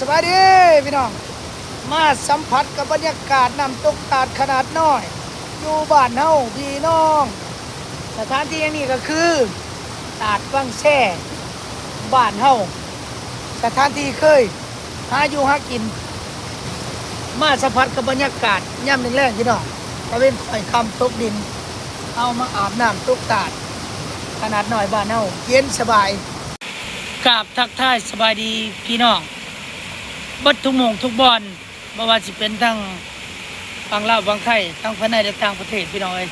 สวัสดีพี่น้อง มาสัมผัสกับบรรยากาศน้ำตกตาดขนาดน้อย อยู่บ้านเฮาพี่น้อง สถานที่อย่างนี้ก็คือตาดบางแช่บ้านเฮาสถานที่เคย หาอยู่หากิน มาสัมผัสกับบรรยากาศย่ำแรงๆพี่น้องตะเวนคอยคำตกดิน เอามาอาบน้ำตกตาด ขนาดน้อยบ้านเฮาเย็นสบายกราบทักทายสบายดีพี่น้อง บัดทุกโมงทุกบอลไม่ว่าสิเป็นทั้งฟังเล่าวฟังไทยทั้งภายในและต่างประเทศพี่น้องเอ้ย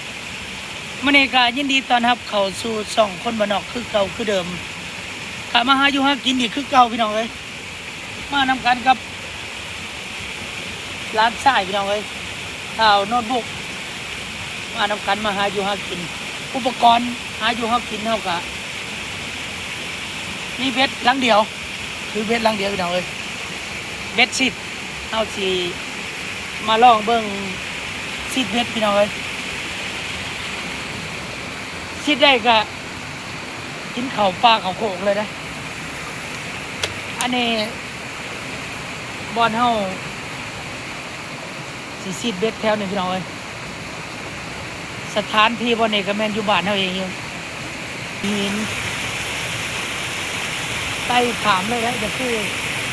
มื่อนี้ก็ยินดีตอนรับเข้าสู่ช่องคนบานอกคือเก่าคือเดิมกลับมาหาอยู่หากินอีกคือเก่าพี่น้องเอ้ยมานำกันกับ ร้านสายพี่น้องเอ้ยข่าวโน้ตบุ๊กมานำกันมาหาอยู่หากิน อุปกรณ์หาอยู่หากินเท่ากับมีเบ็ดหลังเดียว คือเบ็ดหลังเดียวพี่น้องเอ้ย เบ็ดสิบเอาสีมาลองเบิ้งสิบเบ็ดพี่น้องเอ้ยสิได้ก็กินเข่าวปลาเข่าวโขกเลยนะอันนี้บอลเฮาสีซีดเบ็ดแถวหนึ่งพี่น้องเอ้ยสถานที่บอลเอกแมนอยู่บ้านเฮาเองอยู่หินไต่ถามเลยนะจะคือ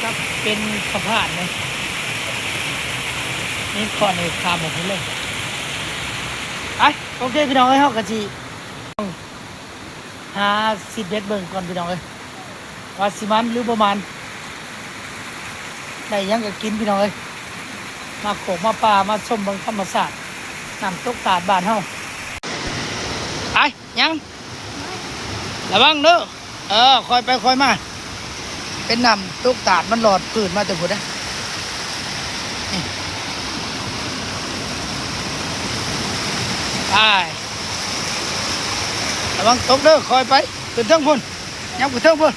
ครับเป็นสะพานเลยนี่ก่อนเลยถามผมเลยไอ้โอเคพี่น้องเอ้ยเฮากะจีหาสิบเบ็ดเบิ่งก่อนพี่น้องเอ้ยว่าสิมันหรือประมาณได้ยังก็กินพี่น้องเอ้ยมาโขกมาปลามาชมบิ่งธรรมศาสตร์น้ำตกตาดบานเฮาไอ้ยังระวังเด้อเออคอยไปคอยมา เป็นน้ำตุกตาดมันหลอดปืนมาแต่พุดนะไประวังตกเด้อคอยไปขึ้นเทั้งพุ่นยับขึ้นเทั้งพุ่น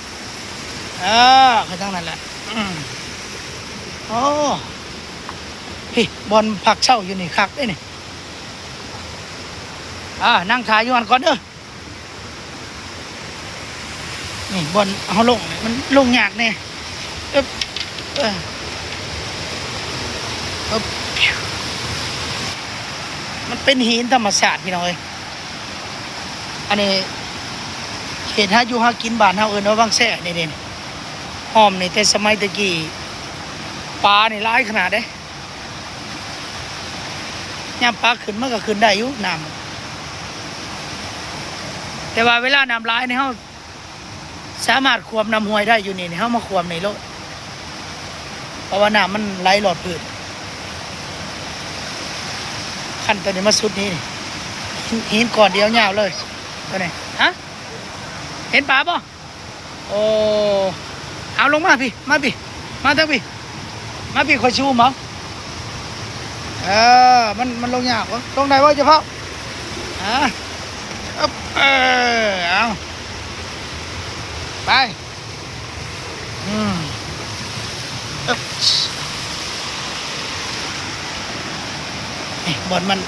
เออขึ้นทั้งนั้นแหละอืมโอ้พี่บอลผักเช่าอยู่นี่คักได้นี่อ่านั่งถ่ายอยู่อันก่อนเด้อ นี่บนเอาลงมันลงยากเนี่ยอ๊บเอ๊บมันเป็นหินธรรมชาติพี่น้องเอ้ยอันนี้เห็นหาอยู่หากินบานเฮาเอิ้นว่าบางแซ่นี่เด่นหอมนี่แต่สมัยตะกี้ปลานี่หลายขนาดเด้ยามปลาขึ้นมันก็ขึ้นได้อยู่น้ำแต่ว่าเวลาน้ำร้ายในเฮา สามารถควบน้ำห้วยได้อยู่นี่นี่เขามาควบในรถเพราะว่าน้ำมันไหลหลอดพื้นขั้นตัวนี้มาสุดนี้หินก่อนเดียวยาวเลยตัวนี้ฮะเห็นปลาป่ะโอ้เอาลงมาพี่ มาพี่ มาทั้งพี่ มาพี่คอยชูมั้งเออมันมันลงยากวะลงไหนวะเจ้าพ่ออะอ๊บเออเอา ไป อืมอึ๊บนี่บอลมัน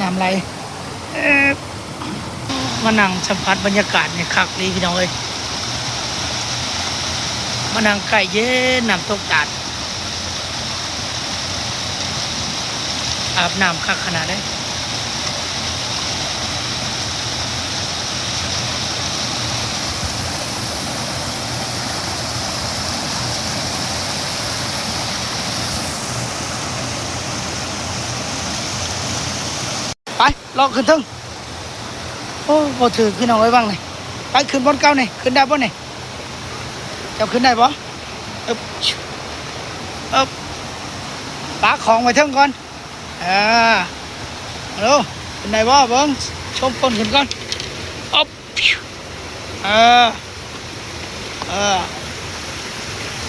น้ำไหลเอ๊ะมานั่งสัมผัสบรรยากาศเนี่ยคักดีพี่น้องเอ้ยมานั่งไก่เย็นน้ำตกตาดอาบน้ำคักขนาดไลองขึ้นทึงโอ้โหถือพี่น้องไว้บ้างเลยไปขึ้นบนเก้านี่ขึ้นได้บ่นี่เจ้าขึ้นได้บ่เอ๊บเอ๊บปาของไว้เทิงก่อนอ่าฮัลโหลขึ้นได้บ่เบิ้งชมคนขึ้นก่อนอ๊บชิวเออเออ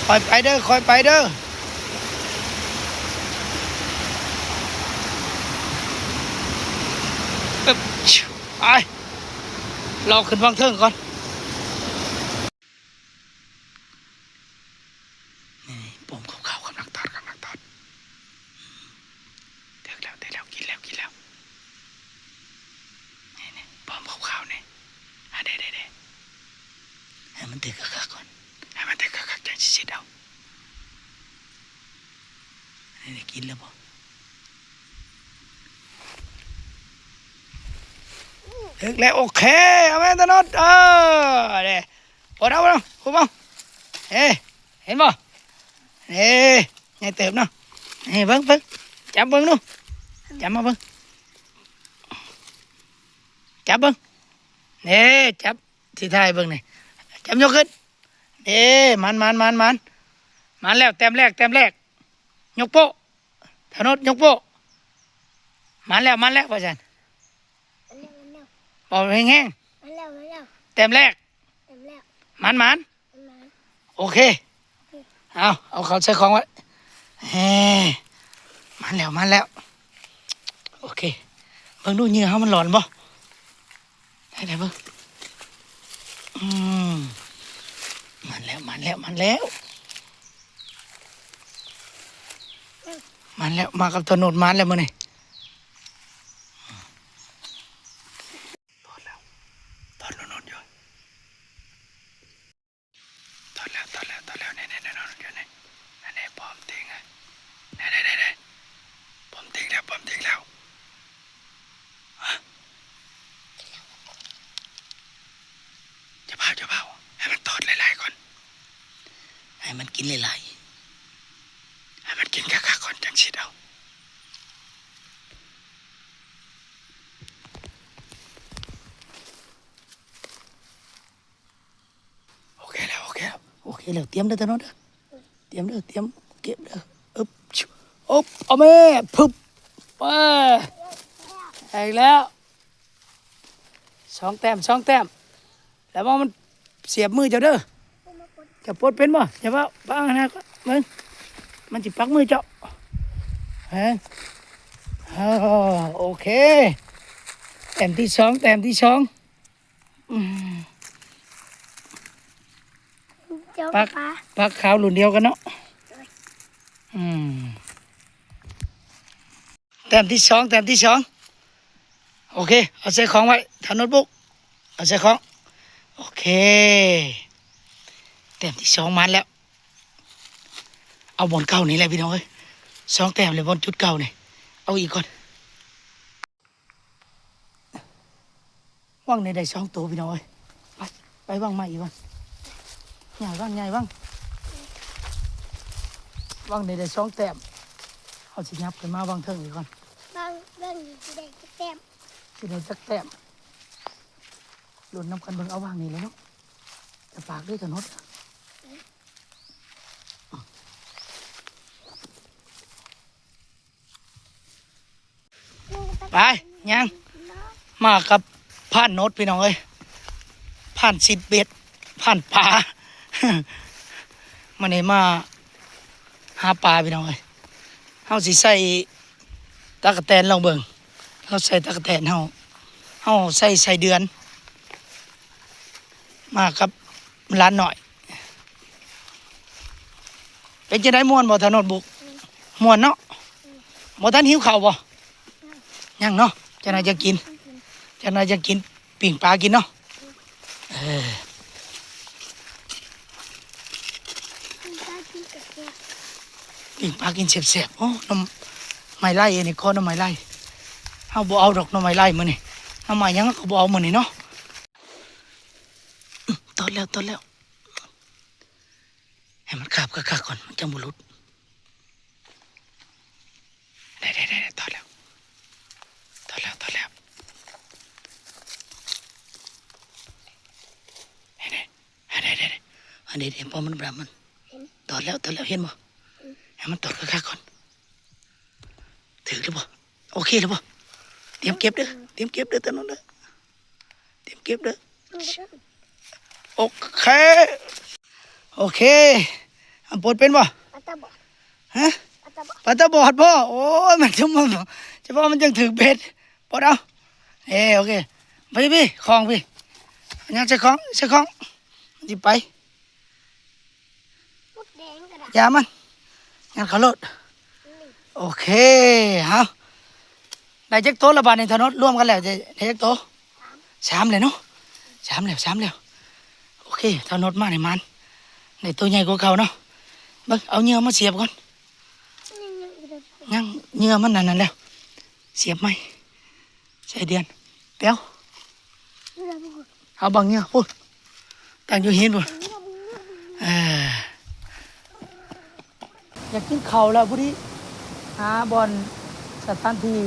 คอยไปเด้อคอยไปเด้อ เราขึ้นฟังเทิงก่อนปมขาวๆกำลังตัดกำลังตัดเดือกแล้วเดือกแล้วกินแล้วกินแล้วนี่นี่ปมขาวๆเนี่ยให้เด้เด้ให้มันเดือกคักก่อนให้มันเดือกคักจังชิดเอานี่กินแล้วบ่ ถึกแล้วโอเคเอาแม่ตะนดเออเด้ปวดเอาบ่คุณบ่เฮ้เห็นบ่เฮ้ไงเติบเนาะเฮ้เบิ่งเบิ่งจับเบิ่งดูจับมาเบิ่งจับเบิ่งเน่จับที่ท้ายเบิ่งนี่จับยกขึ้นเด้มันมันมันมันมันแล้วแต้มแรกแต้มแรกยกโป๊ะถนนยกโป๊ะมันแล้วมันแล้วพ่อจัน ร็วบอกแห้งมันเร็วมันเร็วๆแต้มแรกเต็มแล้วมันมันมันมาโอเค เอาเอาเขาใช้ของไว้เฮ้มันแล้วมันแล้ว โอเคเบิ่งดูเหงื่อเขามันหลอนบ่ได้ได้เบิ่งอืมมันแล้วมันแล้วมันแล้ว มันแล้วมากับถนนมันแล้วมื้อนี้ถอดแล้วถอดแล้วนอนอยู่ถอดแล้วถอดแล้วถอดแล้วเนี่ยเนี่ยเนี่ยนอนอยู่เนี่ยเนี่ยเนี่ยปลอมทิ้งอะเนี่ยเนี่ยเนี่ยเนี่ยปลอมทิ้งแล้วปลอมทิ้งแล้วฮะจะเผาจะเผาให้มันตอดหลายๆก่อน ให้มันกินหลายๆให้มันกินคักๆก่อนจังสิเอาโอเคแล้ว โอเคแล้วเตรียมเด้อตะโนนเด้อเตรียมเด้อเตรียมเก็บเด้ออึบชิวอบเอาแม่พึบไปได้อีกแล้วสองแต้มสองแต้มแล้วว่ามันเสียบมือเจ้าเด้อจะปดเป็นบ่อย่าว่าบ้างนะก็มึงมันจิปักมือเจ้าฮะอ้โอเคแต้มที่สองแต้มที่สองอืม เจ้าปักปลาปักขาวรุ่นเดียวกันเนาะอืมแต้มที่สองแต้มที่สองโอเค เอาใส่ของไว้ทำโน้ตบุ๊กเอาใส่ของ โอเคแต้มที่สองมาแล้ว เอาบอลเก่านี่แหละพี่น้องเอ้ยสองแต้มเลยบอลจุดเก่านี่เอาอีกก่อนว่างในได้สองตัวพี่น้องเอ้ยไปไปว่างมาอีกว่าง ใหญ่ว่างใหญ่ว่างว่างในได้สองแต้มเอาสิยับขึ้นมาว่างเทิงอีกก่อนบางเรื่องอยู่ที่ใดก็แต้มสิได้จักแต้มหลุนน้ำกันเบิ่งเอาว่างนี่เลยเนาะจะปากด้วยกันนดไปยังมากับผ่านโนดพี่น้องเอ้ยผ่านสิดเบ็ดผ่านปลา มันนี่มาหาปลาพี่น้องเอ้ยเฮาสิใส่ตะกะแตนลองเบิ่งเราใส่ตะกะแตนเฮาเฮาใส่ใส่เดือน มากับร้านหน่อย เป็นจะได้ม่วนบ่ถนนบุกม่วนเนาะบ่ทันหิวข้าวบ่ยังเนาะจะนายจะกินจะนายจะกินปิ่งปลากินเนาะเออ กินปลากินกับแก้ว ปิ่งปลากินเสียบๆโอ้น้ำไม่ไล่อันนี้ข้อน้ำไม่ไล่เฮาบ่เอาดอกน้ำไม่ไล่มือนี่น้ำไม่ยังก็บ่เอามือนี่เนาะอื้อตอนแล้วตอนแล้ว ให้มันขาบคักๆก่อนมันจะบ่หลุดได้ได้ได้ตอนแล้วตอนแล้วตอนแล้วเห็นไหมเห็นไหมเห็นไหมอันนี้เห็นพอมันแบบมันตอนแล้วตอนแล้วเห็นบ่ ให้มันตดคักๆก่อนถือหรือเปล่าโอเคหรือเปล่าเตรียมเก็บเด้อเตรียมเก็บเด้อตอนนั้นเด้อเตรียมเก็บเด้อโอเค โอเคอันปวดเป็นป่ะปลาตาบอดฮะปลาตาบอดปลาตาบอดพ่อโอ้ยมันจะมันจะว่ามันจังถือเบ็ดปวดเอาเออโอเคไปพี่คลองพี่ยังจะคลองจะคลองจิไปมดแดงกระดาษอย่ามัน งานเขาโลดโอเคเอาได้จักโตะละบาทในถนนร่วมกันแล้วจะได้จักโตสามเลยเนาะสามแล้วสามแล้วโอเคถนนมาในมันในตัวใหญ่กว่าเก่าเนาะเบิ่งเอาเหงื่อมาเสียบก่อนยังเหงื่อมันนั่นนั่นแล้ว เสียบไหมใส่เดือนเปียวเอาบังเหงื่อพูดตั้งอยู่เหินพูดเออ อยากกินเขาแล้วพุทธิหาบอลสถานที่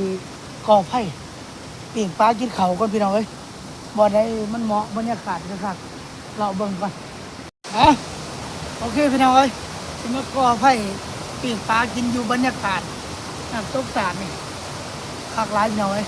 ก่อไผ่ปีกปลากินเขาก่อนพี่น้องเอ้ยบอลได้มันเหมาะบรรยากาศนะครับเราเบิ่งก่อนอะโอเคพี่น้องเอ้ยจะมก่อไผ่ปีกปลากินอยู่บรรยากาศน้ำตกตาดนี่คักหลายพี่น้องเอ้ย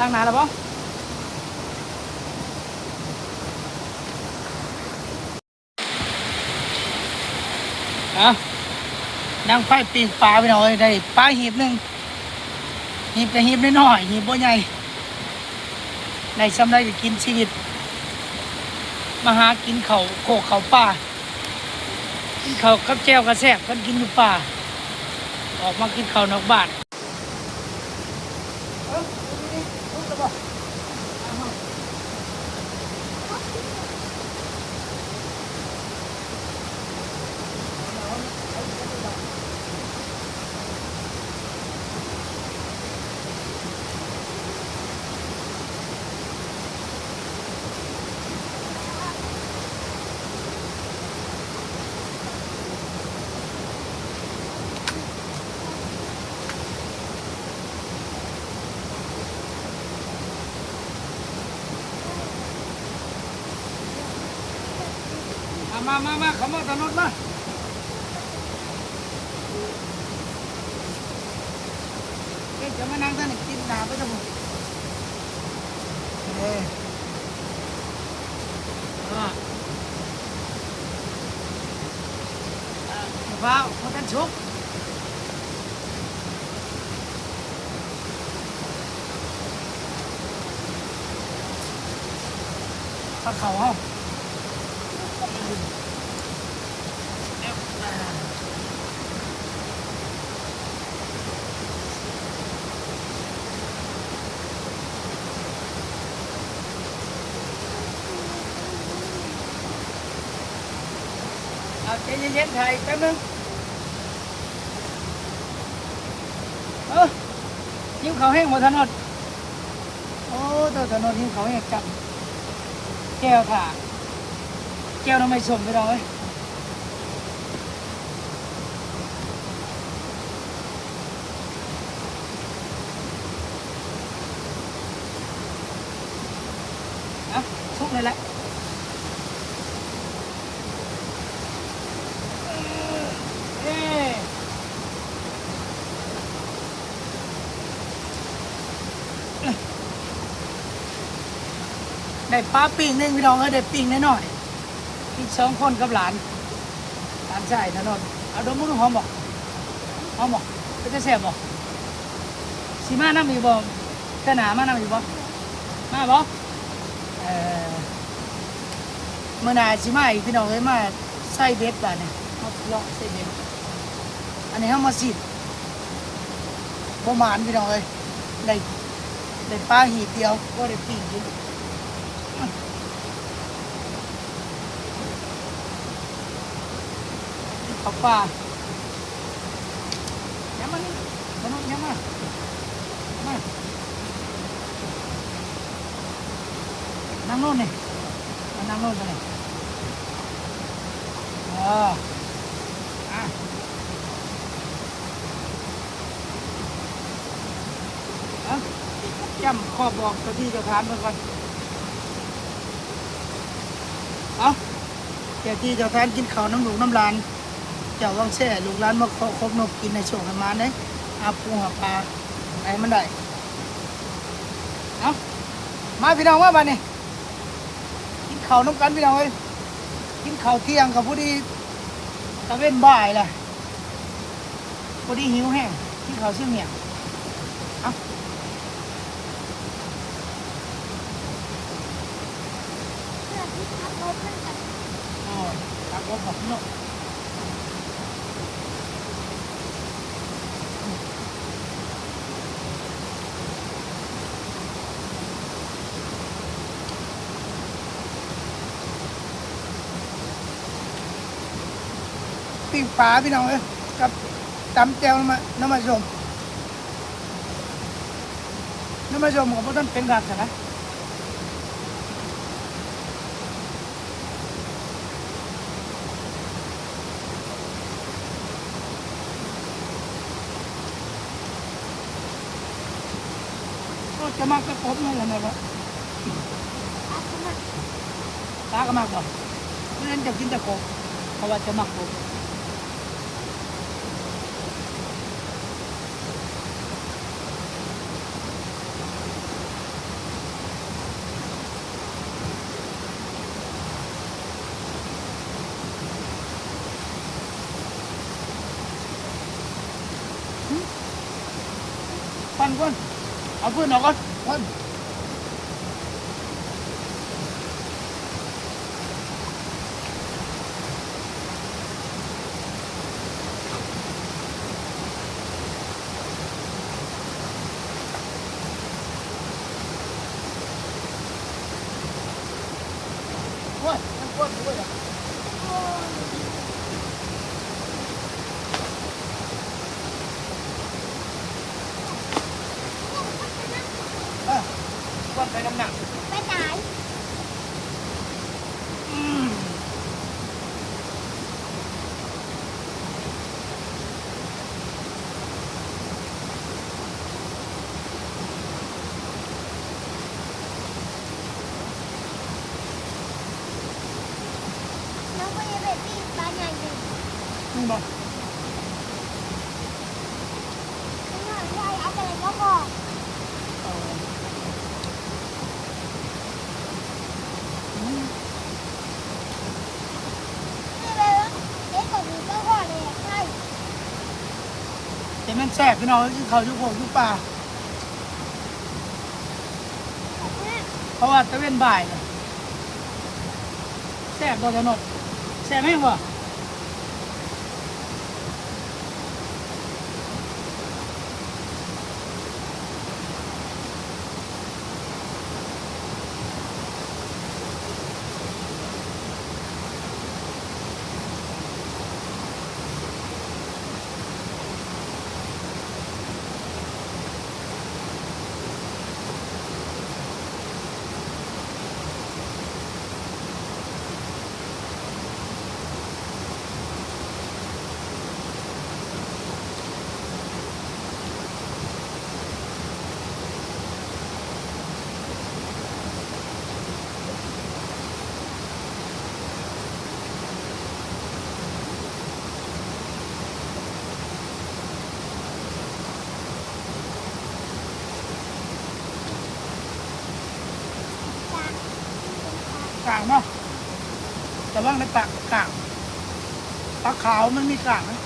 ล้างน้าแล้วปะอะนั่งไฟปีกปลาไปหน่อยได้ปลาหีบหนึ่งหีบแต่หีบน้อยหีบบ่ใหญ่ในซ้ำได้จะกินชีวิต มาหากินเขาโคกเขาป่ากินเขากับแจวกระแซบกันกินอยู่ป่า ออกมากินเขานอกบ้าน มามามามาเขามาถนนมาเอ๊ะจะมานั่งท่านกินหนาไปทั้งหมดเอ๊ะอ่าอ่าฟ้าวพอท่านชุกข้าเเย็นๆถ่ายแป๊บนึงเออยิ้มเขาแห้งหมดถนนโอ้ตัวถนนยิ้มเขาแห้งจับแก้วถ่าแก้วน้ำไม่สมไปเราเอ้ยสุกเลยแหละ เอ้ ได้ปลาปิ้งหนึ่งพี่น้องเอ้ยได้ปิ้งน้อยๆอีกสองคนกับหลานหลานชายนะนนท์เอาดมมือหอมบอกหอมบอกเป็นจะแซ่บบอกสีมาน้ำอีกบอกกระหนามาน้ำอีกบอกมาบอกเออเมื่อหนาสีมาอีกพี่น้องเอ้ยมาใส่เบ็ดป่ะเนี่ยมาเลาะใส่เบ็ดอันนี้เขามาสิประมาณพี่น้องเลยได้ได้ปลาหีบเดียวก็ได้ปีกอ เขาป่าย้ำมานี่มาน้องย้ำมามานั่งโน่นนี่มานั่งโน่นกันเลยเอออะเอาจำข้อบอกตัวที่เจะทานมาก่อนเอาเจ้าที่เจ้าทานกินข้าวน้ำหลูน้ำลาน เจ้าวังแช่ลูกร้านมาคบนกกินในช่วงประมาณนี้อาปูหาปลาไอ้มันได้เอามาพี่น้องว่ามาเนี่ยกินข้าวน้ำกันพี่น้องเอ้ยกินข้าวเที่ยงกับผู้ดีตะเว้นบ่ายล่ะผู้ดีหิวแห้งกินข้าวเสี่ยงเนี่ยเอาเพื่อนที่ขับรถนั่นกันอ๋อตักรถของพี่น้อง ปิ้งปลาพี่น้องเอ้ยกับตำแจ่วน้ำมันน้ำมันส้มน้ำมันส้มของพวกท่านเป็นแบบไหนนะก็จะมากกระผมนั่นแหละนะครับอาสมัครตาก็มากบ่เพราะฉะนั้นจะกินแต่กบเพราะว่าจะมักกบ เอาพื้นออกก่อนก่อน โอ้ยมันกวนด้วยอะ โอ้ย เออกวน ไปน้ำหนัก ไปไหน อืม น้องก็ยังไปปีนบ้านใหญ่อยู่ นี่บอก ข้างหน้าใหญ่เอาไปเลยก็บอก เอออืม นี่เลยนะเด็กกับหนูก็บอกเลยใช่ แสบพี่น้องกินข้าทุกโขกอยุกป่าเพราะว่าตะเว้นบ่ายเลยแสบตัวจะนดแสบไหมวะ กางเนาะแต่ว่าในปากกางปลาขาวมันมีกางนะ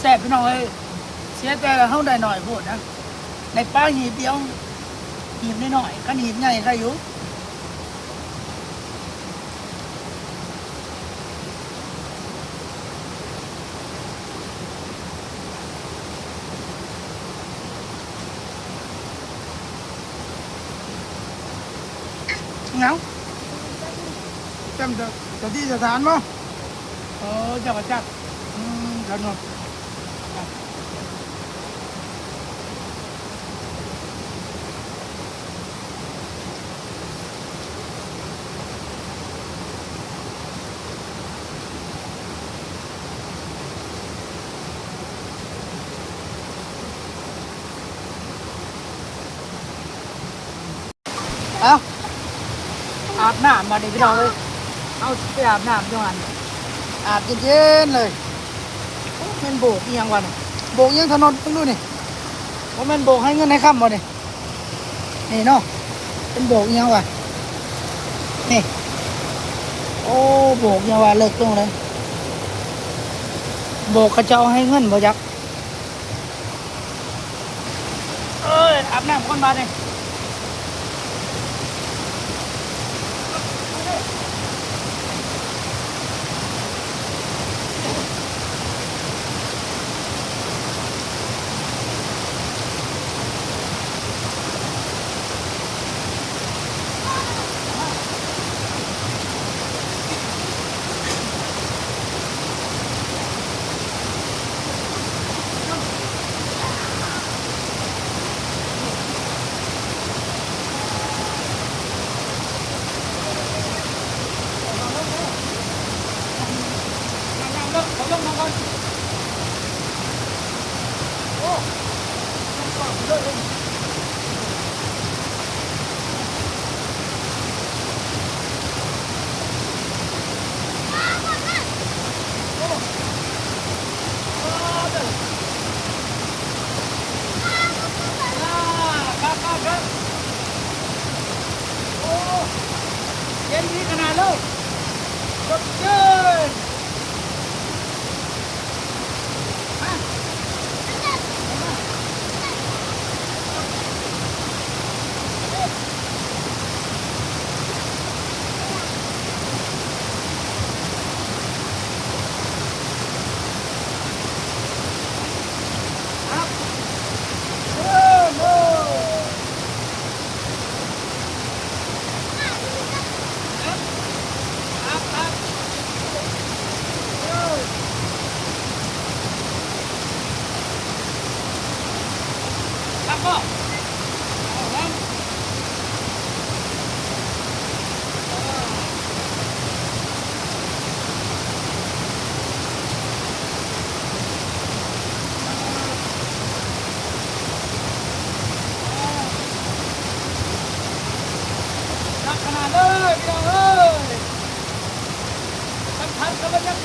แซ่บพี่น้องเอ้ยเสียแต่เฮาได้หน่อยโพดนะในป้าหีบเดียวหีบน้อยๆคันหีบใหญ่ใครอยู่เงาจำเถอะจะที่สถานมั้งเออจับจับอืมกันเน เอาอาบน้ำมาดิพี่น้องเลยเอาไปอาบน้ำจังหวัดอาบเย็นๆเลยโอ้แมันโบกอียังวะเนี่ยโบกยังถนนเพิ่งดูนี่ว่ามันโบกให้เงินให้ค่ำบ่เนี่ยนี่เนาะเป็นโบกอียังวะนี่โอ้โบกอียังวะเลิกตรงเลยโบกเขาเจ้าให้เงินบ่ยักเอ้ยอาบน้ำคนมาเนี่ย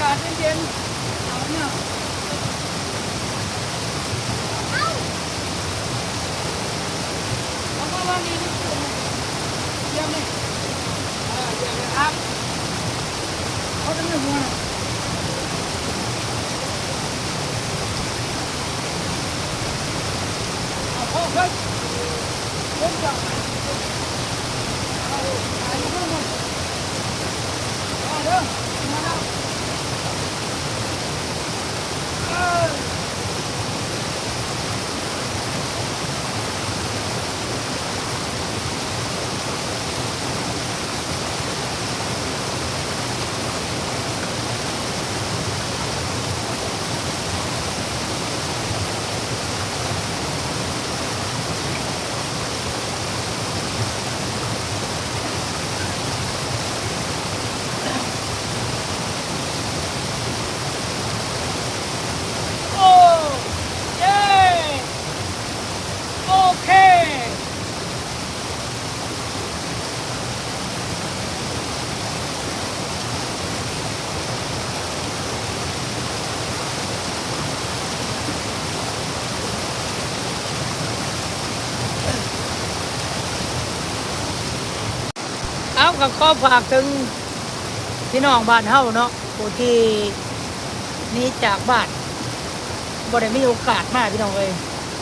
กับบรรยากาศเย็นๆเอาเนี่ยเอามาว่านี่นี่เยี่ยมเลยอ่าเยี่ยมเลยครับเขาจะไม่หัวนะเอาพ่อเพิ่มเพิ่มจัง โอ้เย้โอเค เอา กับข้อฝากถึงพี่น้องบ้านเฮาเนาะผู้ที่นี้จากบ้านบ่ได้มีโอกาสมากพี่น้องเอ้ย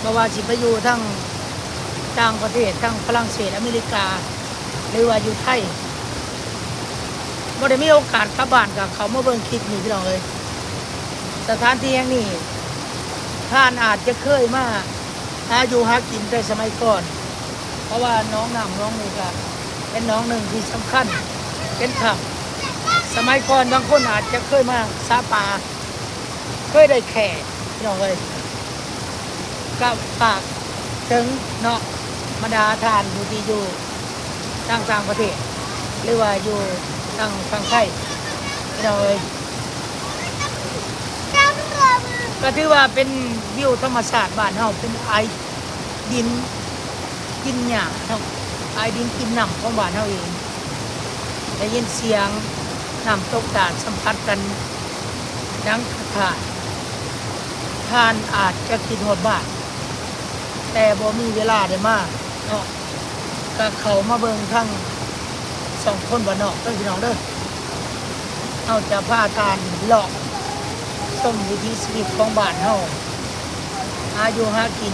บ่ว่าสิไปอยู่ทั้งต่างประเทศทั้งฝรั่งเศสอเมริกา หรือว่าอยู่ไทยบ่ได้มีโอกาสกลับบ้านกับเขามาเบิ่งคลิปนี่พี่น้องเอ้ยสถานที่แห่งนี้ท่านอาจจะเคยมาหาอยู่หากินแต่สมัยก่อน เพราะว่าน้องน้ำน้องนี่ก็ เป็นน้องหนึ่งที่สำคัญ เป็นขับสมัยก่อนบางคนอาจจะเคยมาซาปาเคยได้แข่พี่น้องเลยก็ฝากถึงเนาะบรรดาทานอยู่ที่อยู่ต่างต่างประเทศ หรือว่าอยู่ต่างฝั่งไทยพี่น้องเลยก็ถือว่าเป็นวิวธรรมชาติบ้านเฮาเป็นไอดินกินหญ้าเนาะ ไอดินกินน้ำของบ้านเฮาเองได้ยินเสียงน้ำตกตาดสัมผัสกันดังขาดทานอาจจะคิดหดบานแต่บ่มีเวลาได้มาเนาะก็เขามาเบิงทั้งสองคนบ่นอกเด้อพี่น้องเด้อเอาจะพาทานหลอกส้มวิถีชีวิตของบ้านเฮาหายู่หากิน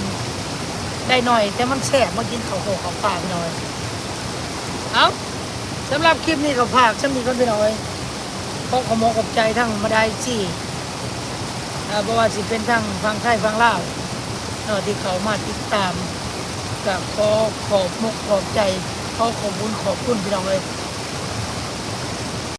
ได้หน่อย แต่มันแซ่บมากินเขาโพดข้าปาพี่น้อย เอาสำหรับคลิปนี้ก็ภาคฉันมีคนไปหน่อยขอขอมขอบใจทั้งมาได้จีเพราะว่าสิเป็นทั้งฟังไทยฟังลาวเนาะที่เขามาติดตามกับขอขอบมกขอบใจขอขอบคุณขอบคุณพี่น้องเลย